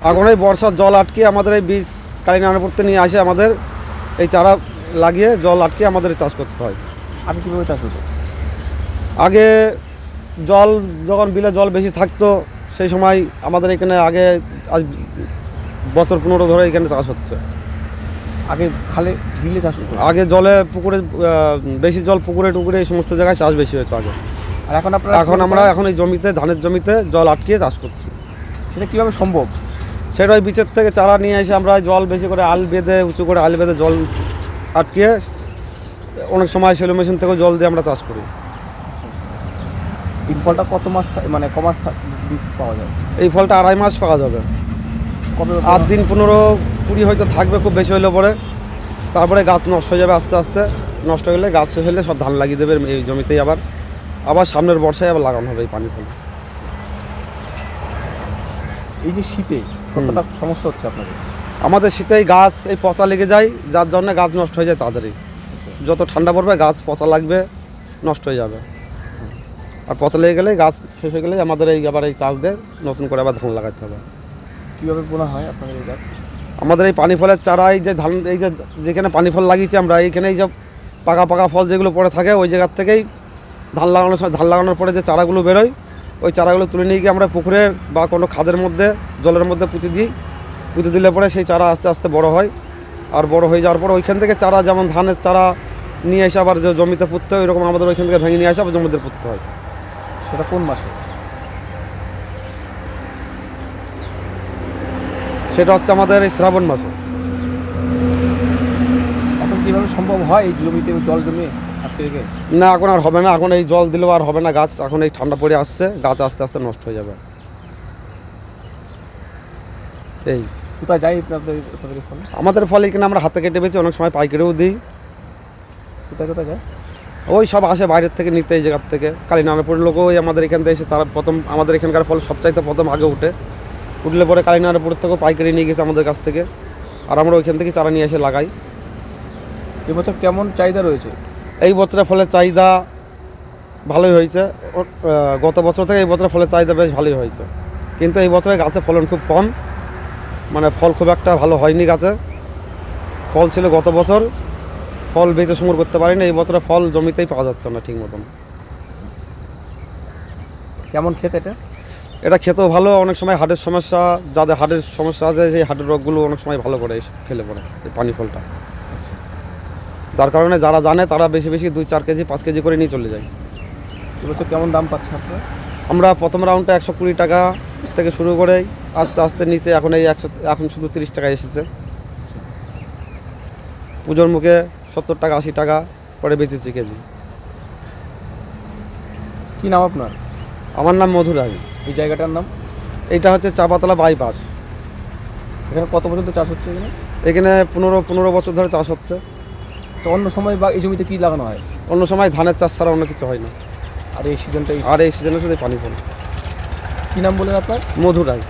এখন এই বর্ষার জল আটকে আমাদের এই বীজ কালীনারায়ণপুরতে নিয়ে আসে আমাদের। এই চারা লাগিয়ে জল আটকে আমাদের চাষ করতে হয়। আগে কীভাবে চাষ হতো? আগে জল যখন বিলে জল বেশি থাকতো সেই সময় আমাদের এখানে আগে আজ বছর পনেরো ধরে এখানে চাষ হচ্ছে। আগে খালে বিলে চাষ হতো? আগে জলে পুকুরে বেশি জল পুকুরে টুকুরে এই সমস্ত জায়গায় চাষ বেশি হতো আগে। আর এখন আপনারা এখন আমরা এখন এই জমিতে ধানের জমিতে জল আটকিয়ে চাষ করছি। সেটা কীভাবে সম্ভব? সেটা ওই বিচের থেকে চারা নিয়ে এসে আমরা জল বেশি করে আল বেঁধে উঁচু করে আল বেঁধে জল আটকিয়ে অনেক সময় সেলো মেশিন থেকেও জল দিয়ে আমরা চাষ করি। এই ফলটা কত মাস মানে ক মাস পাওয়া যায়? এই ফলটা আড়াই মাস পাওয়া যাবে। কবে আট দিন পনেরো কুড়ি হয়তো থাকবে খুব বেশি হলে পরে। তারপরে গাছ নষ্ট হয়ে যাবে আস্তে আস্তে। নষ্ট হলে গাছ শেষ হলে সব ধান লাগিয়ে দেবে এই জমিতেই আবার। আবার সামনের বর্ষায় আবার লাগানো হবে এই পানি ফল। এই যে শীতে কতটা সমস্যা হচ্ছে আপনাদের? আমাদের শীতেই গাছ এই পচা লেগে যায় যার জন্য গাছ নষ্ট হয়ে যায় তাড়াতাড়ি। যত ঠান্ডা পড়বে গাছ পচা লাগবে নষ্ট হয়ে যাবে। আর পচা লেগে গেলে গাছ শেষ হয়ে গেলে আমাদের এই আবার এই চাষ দিয়ে নতুন করে আবার ধান লাগাতে হবে। কীভাবে বোনা হয় আপনাদের এই গাছ? আমাদের এই পানি ফলের চারা এই যে ধান এই যে যেখানে পানি ফল লাগিয়েছি আমরা এইখানে এই যে পাকা পাকা ফল যেগুলো পড়ে থাকে ওই জায়গার থেকেই ধান লাগানোর সময় ধান লাগানোর পরে যে চারাগুলো বেরোয় ওই চারাগুলো তুলে নিয়ে গিয়ে আমরা পুকুরের বা কোনো খাদের মধ্যে জলের মধ্যে পুঁতে দিই। পুঁতে দিলে পরে সেই চারা আস্তে আস্তে বড় হয়। আর বড় হয়ে যাওয়ার পর ওইখান থেকে চারা যেমন ধানের চারা নিয়ে এসে আবার যে জমিতে পুঁততে হয় ওইরকম আমাদের ওইখান থেকে ভেঙে নিয়ে আসে আবার জমিতে পুঁততে হয়। সেটা কোন মাসে? সেটা হচ্ছে আমাদের এই শ্রাবণ মাসে। এখন কীভাবে সম্ভব হয় এই জমিতে জল জমিয়ে? না এখন আর হবে না। এখন এই জল দিলেও আর হবে না গাছ। এখন এই ঠান্ডা পড়ে আসছে। গাছ আস্তে আস্তে নষ্ট হয়ে যাবে। এই। কোথায় যাই আপনাদের ফল? আমাদের ফলে কিনা আমরা হাতে কেটে বেছি অনেক সময় পাইকারিও দিই। কোথায় কোথায় যায়? ওই সব আসে বাইরের থেকে নিতে এই জায়গার থেকে। কালীনারায়ণপুরের লোকও ওই আমাদের এখান থেকে এসে তারা প্রথম আমাদের এখানকার ফল সবচাইতে প্রথম আগে উঠে। উঠলে পরে কালীনারায়ণপুর থেকেও পাইকারি নিয়ে গেছে আমাদের কাছ থেকে। আর আমরা ওইখান থেকে চারা নিয়ে এসে লাগাই। এবছর কেমন চাহিদা রয়েছে? এই বছরে ফলের চাহিদা ভালোই হয়েছে। গত বছর থেকে এই বছরে ফলের চাহিদা বেশ ভালোই হয়েছে। কিন্তু এই বছরে গাছে ফলন খুব কম। মানে ফল খুব একটা ভালো হয়নি গাছে। ফল ছিল গত বছর। ফল বেঁচে সুমর করতে পারিনি। এই বছরে ফল জমিতেই পাওয়া যাচ্ছে না ঠিক মতন। কেমন খেতে এটা? এটা খেতেও ভালো। অনেক সময় হার্টের সমস্যা যাদের হার্টের সমস্যা আছে সেই হার্টের রোগগুলো অনেক সময় ভালো করে খেলে পরে এই পানি ফলটা। যার কারণে যারা জানে তারা বেশি বেশি দুই চার কেজি পাঁচ কেজি করে নিয়ে চলে যায়। এবছর কেমন দাম আপনারা? আমরা প্রথম রাউন্ডটা একশো কুড়ি টাকা থেকে শুরু করে আস্তে আস্তে নিচে এখন এই একশো এখন শুধু তিরিশ টাকা এসেছে। পুজোর মুখে সত্তর টাকা আশি টাকা করে বেচেছি কেজি। কি নাম আপনার? আমার নাম মধুর আলী এই জায়গাটার নাম? এইটা হচ্ছে চাপাতলা বাইপাস। এখানে কত পর্যন্ত চাষ হচ্ছে এখানে? এখানে পনেরো পনেরো বছর ধরে চাষ হচ্ছে। তো অন্য সময় বা এই জমিতে কি লাগানো হয়? অন্য সময় ধানের চাষ ছাড়া অন্য কিছু হয় না। আর এই সিজনটাই আর এই সিজনের সাথে পানি ফল কী নাম বলেন আপনার? মধু আলী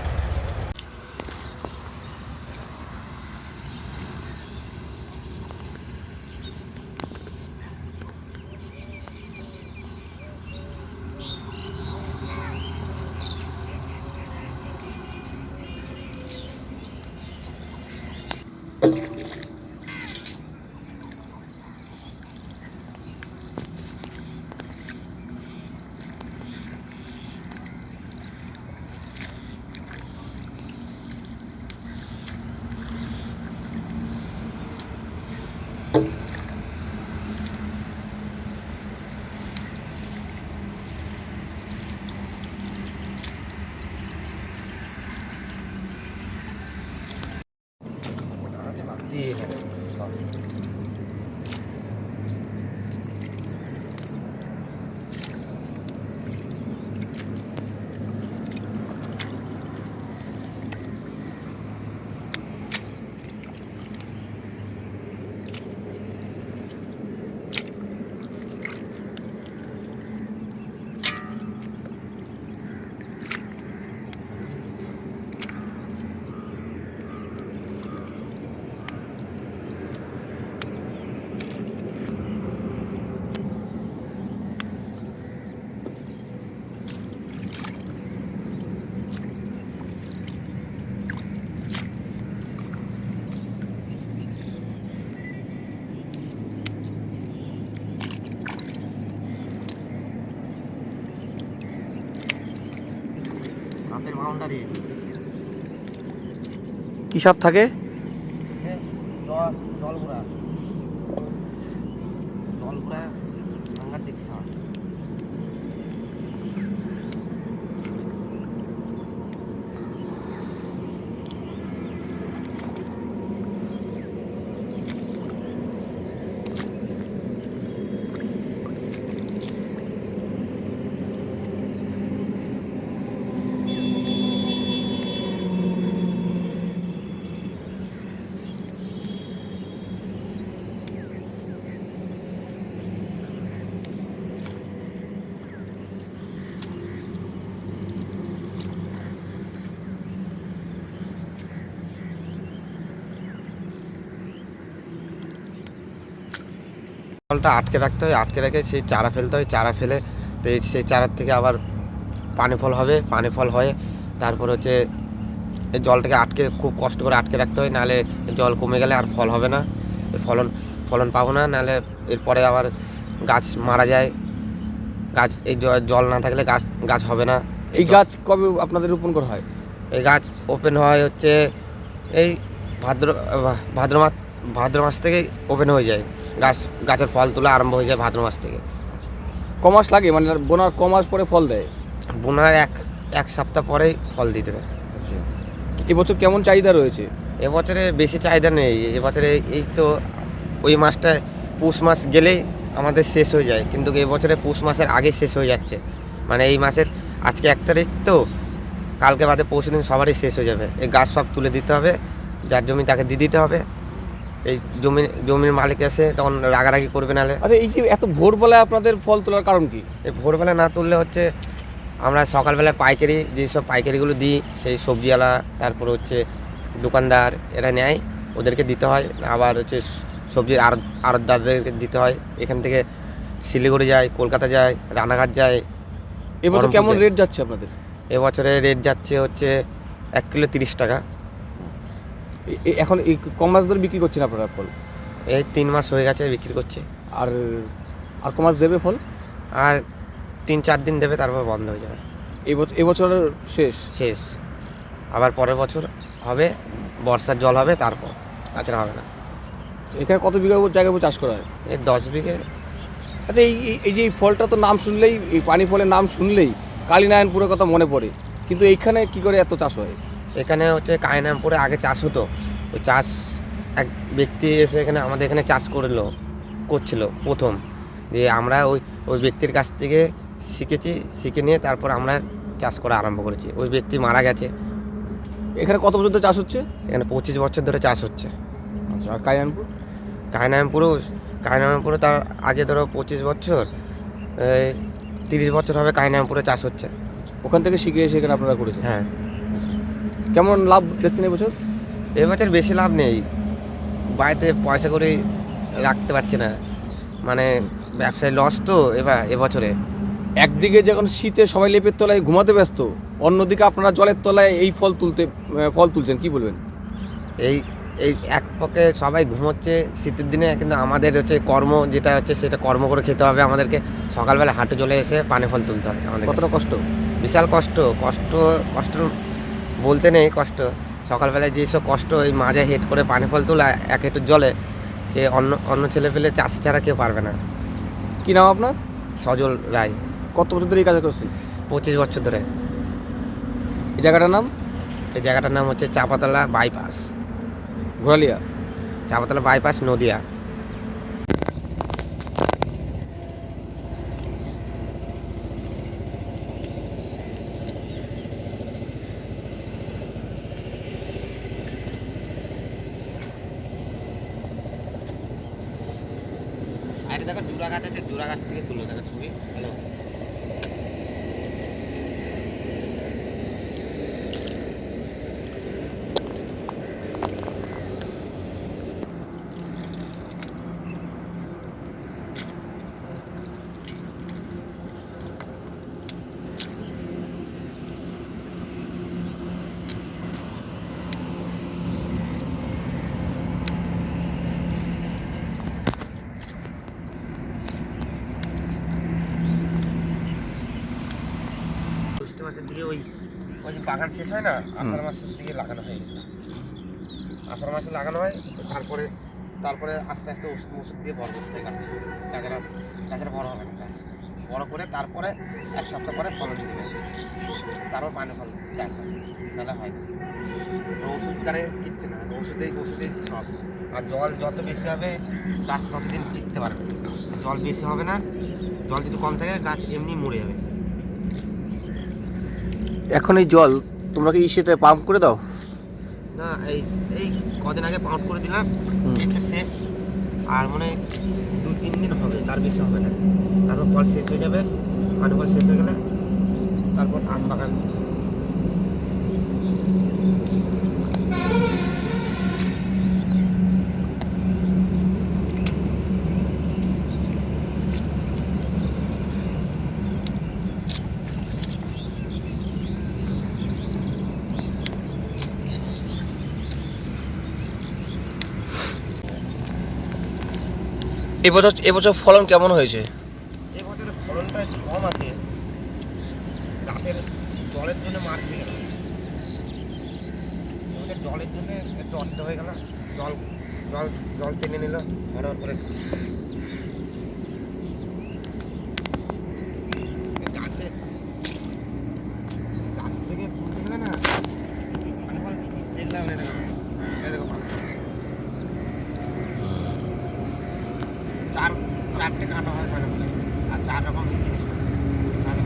কী সাপ থাকে? জল জলগুড়া জলটা আটকে রাখতে হয় আটকে রেখে সেই চারা ফেলতে হয় চারা ফেলে তো সেই চারার থেকে আবার পানি ফল হবে পানি ফল হয়ে তারপর হচ্ছে এই জলটাকে আটকে খুব কষ্ট করে আটকে রাখতে হয় নাহলে জল কমে গেলে আর ফল হবে না এর ফলন ফলন পাবো না নাহলে এরপরে আবার গাছ মারা যায় গাছ এই জল না থাকলে গাছ গাছ হবে না। এই গাছ কবে আপনাদের রোপণ করা হয়? এই গাছ ওপেন হয় হচ্ছে এই ভাদ্র ভাদ্র মাস ভাদ্র মাস থেকেই ওপেন হয়ে যায়। গাছ গাছের ফল তোলা আরম্ভ হয়ে যায় ভাদ্র মাস থেকে। কমাস লাগে? মানে বোনার কমাস পরে ফল দেয়? বোনার এক এক সপ্তাহ পরেই ফল দিয়ে দেবে। এবছর কেমন চাহিদা রয়েছে? এবছরে বেশি চাহিদা নেই। এবছরে এই তো ওই মাসটায় পৌষ মাস গেলেই আমাদের শেষ হয়ে যায়। কিন্তু এবছরে পৌষ মাসের আগে শেষ হয়ে যাচ্ছে। মানে এই মাসের আজকে এক তারিখ তো কালকে বাদে পৌষ দিন সবারই শেষ হয়ে যাবে। এই গাছ সব তুলে দিতে হবে যার জমি তাকে দিয়ে দিতে হবে। এই জমি জমির মালিক এসে তখন রাগারাগি করবে নালে। আচ্ছা এই যে এত ভোরবেলায় আপনাদের ফল তোলার কারণ কি? এই ভোরবেলা না তুললে হচ্ছে আমরা সকালবেলা পাইকারি যেসব পাইকারিগুলো দিই সেই সবজিওয়ালা তারপর হচ্ছে দোকানদার এরা নেয় ওদেরকে দিতে হয়। আবার হচ্ছে সবজির আর আড়তদারদেরকে দিতে হয়। এখান থেকে শিলিগুড়ি যায় কলকাতা যায় রানাঘাট যায় এবছর কেমন রেট যাচ্ছে আপনাদের? এবছরে রেট যাচ্ছে হচ্ছে এক কিলো তিরিশ টাকা। এখন এই কমাস ধরে বিক্রি করছেন আপনারা ফল? এই তিন মাস হয়ে গেছে বিক্রি করছে। আর আর কমাস দেবে ফল? আর তিন চার দিন দেবে তারপর বন্ধ হয়ে যাবে। এবছর শেষ? শেষ। আবার পরের বছর হবে বর্ষার জল হবে তারপর তাছাড়া হবে না। এখানে কত বিঘা জায়গা উপর চাষ করা হয়? এই দশ বিঘে। আচ্ছা এই এই- এই যে এই ফলটা তো নাম শুনলেই এই পানি ফলের নাম শুনলেই কালীনারায়ণপুরের কথা মনে পড়ে। কিন্তু এইখানে কি করে এত চাষ হয়? এখানে হচ্ছে কায়নামপুরে আগে চাষ হতো। ওই চাষ এক ব্যক্তি এসে এখানে আমাদের এখানে চাষ করল করছিল প্রথম। দিয়ে আমরা ওই ওই ব্যক্তির কাছ থেকে শিখেছি শিখে নিয়ে তারপর আমরা চাষ করা আরম্ভ করেছি। ওই ব্যক্তি মারা গেছে। এখানে কত বছর ধরে চাষ হচ্ছে? এখানে পঁচিশ বছর ধরে চাষ হচ্ছে। আচ্ছা আর কালীনারায়ণপুর কায়নামপুরও কায়নামপুরে তার আগে ধরো পঁচিশ বছর তিরিশ বছর হবে কায়নামপুরে চাষ হচ্ছে। ওখান থেকে শিখে এসে এখানে আপনারা করেছেন? হ্যাঁ। কেমন লাভ দেখছেন এবছর এবছর বেশি লাভ নেই। বাড়িতে পয়সা করে রাখতে পারছে না। মানে ব্যবসায় লস তো এবার এবছরে। একদিকে যখন শীতে সবাই লেপের তলায় ঘুমাতে ব্যস্ত অন্যদিকে আপনারা জলের তলায় এই ফল তুলতে ফল তুলছেন কি বলবেন? এই এই এক পক্ষে সবাই ঘুমোচ্ছে শীতের দিনে কিন্তু আমাদের হচ্ছে কর্ম যেটা হচ্ছে সেটা কর্ম করে খেতে হবে আমাদেরকে। সকালবেলা হাঁটু জলে এসে পানে ফল তুলতে হবে আমাদের কতটা কষ্ট? বিশাল কষ্ট। কষ্ট কষ্ট বলতে নেই কষ্ট। সকালবেলায় যেসব কষ্ট ওই মাঝে হেড করে পানি ফল তোলা এক হেঁটুর জলে সে অন্য অন্য ছেলে পেলে চাষি ছাড়া কেউ পারবে না। কী নাম আপনার? সজল রায়। কত বছর ধরে এই কাজ করছেন? পঁচিশ বছর ধরে। এই জায়গাটার নাম? এই জায়গাটার নাম হচ্ছে চাপাতলা বাইপাস। ঘোরালিয়া। চাপাতলা বাইপাস নদিয়া। দেখো জুরা গাছ আছে জুরা গাছ থেকে তুলে দেখা ছবি হ্যালো জ্যৈষ্ঠ মাসের দিকে ওই ওই যে বাগান শেষ হয় না আষাঢ় মাসের দিকে লাগানো হয় আষাঢ় মাসে লাগানো হয় তারপরে তারপরে আস্তে আস্তে ওষুধ ওষুধ দিয়ে বড় করতে হয় গাছ গাছেরা গাছেরা বড় হবে না গাছ। বড় করে তারপরে এক সপ্তাহ পরে ফল ফলন দিবে তারপর পানি ফল চাষ হয় তাহলে হয়। না তো ওষুধ দ্বারে কিচ্ছু না ওষুধেই ওষুধেই সব। আর জল যত বেশি হবে গাছ ততদিন টিকতে পারবে জল বেশি হবে না জল যদি কম থাকে গাছ এমনি মরে যাবে। এখন এই জল তোমরা কি ইসেতে পাম্প করে দাও? না এই এই কদিন আগে পাম্প করে দিলাম এটা এই তো শেষ আর মানে দু তিন দিন হবে তার বেশি হবে না। তারপর ফল শেষ হয়ে যাবে পানি কল শেষ হয়ে গেলে তারপর আম বাগান। এবছর এবছর ফলন কেমন হয়েছে? এবছরের ফলনটা একটু কম আছে। গাছের জলের জন্য মার খেয়ে গেল জলের জন্য একটু অসুবিধা হয়ে গেল জল জল জল টেনে নিল। বড় করে এই গাছে গাছ থেকে তুলতে গেলে না পানি ফল দেখলাম না দেখো এই দেখো পানি ফল। চার চারটে কাটা হয় মানে আর চার রকম জিনিস হয়। তাহলে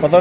কত